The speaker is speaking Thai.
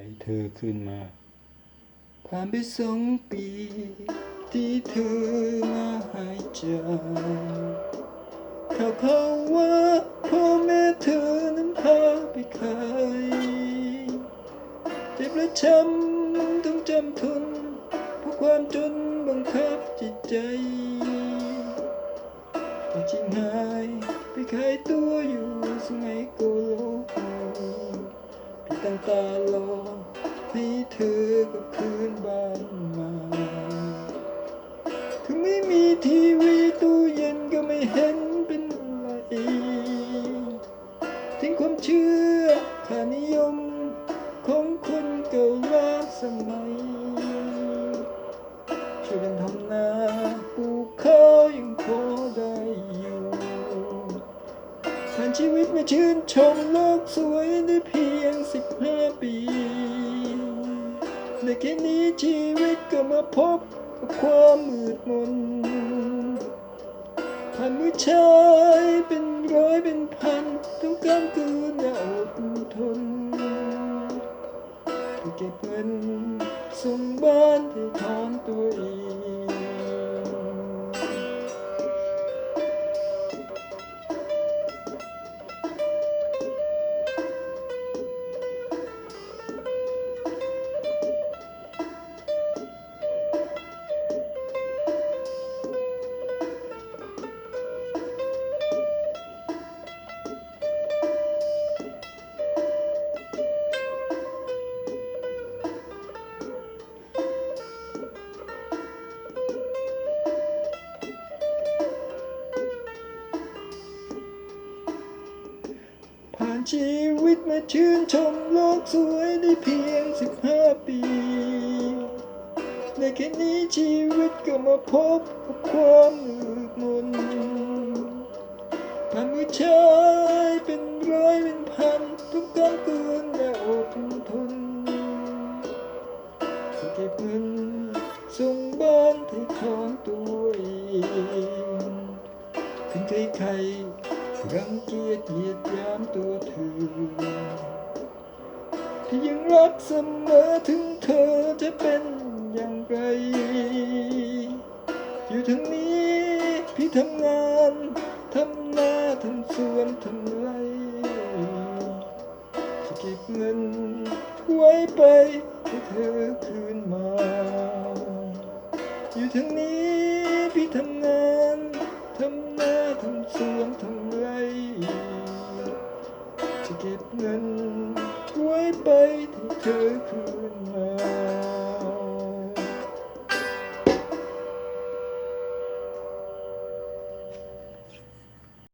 ให้เธอขึ้นมาผ่านไปสองปี ที่เธอมาหายใจข่าวเขาว่าพ่อแม่เธอนั้นพาไปขายเจ็บและช้ำต้องจำทนเพราะความจนบังคับจิตใจแต่จริงหายไปขายตัวอยู่สมัยโกโลกพี่ ตั้งตารอให้เธอกับคืนบ้านมา ถึงไม่มีทีวีตู้เย็นก็ไม่เห็นเป็นไรทิ้งความเชื่อค่านิยมของคนเก่าล้าสมัยช่วยกันทำ ชีวิตมาชื่นชมโลกสวยได้เพียงสิบห้าปีในแค่นี้ชีวิตก็มาพบกับความมืดมนผ่านมือชายเป็นร้อยเป็นพันต้องการคืนและอดทนเก็บเงินส่งบ้านที่ถอนตัวเอง ชีวิตมาชื่นชมโลกสวยได้เพียงสิบห้าปี ในแค่นี้ชีวิตก็มาพบกับความมืดมนผ่านมือชายเป็นร้อยเป็นพันทุกกำกืนและอดทนเก็บเงินส่งบ้านที่ถอนตัวเองถึงใครใคร รังเกียจเหยียดยามตัวเธอที่ยังรักเสมอถึงเธอจะเป็นอย่างไร อยู่ทางนี้พี่ทำงานทำนาทำสวนทำไรจะเก็บเงินไว้ไปให้เธอคืนมา อยู่ทางนี้พี่ทำงาน บเงิน ไว้ไปที่เธอคืนมา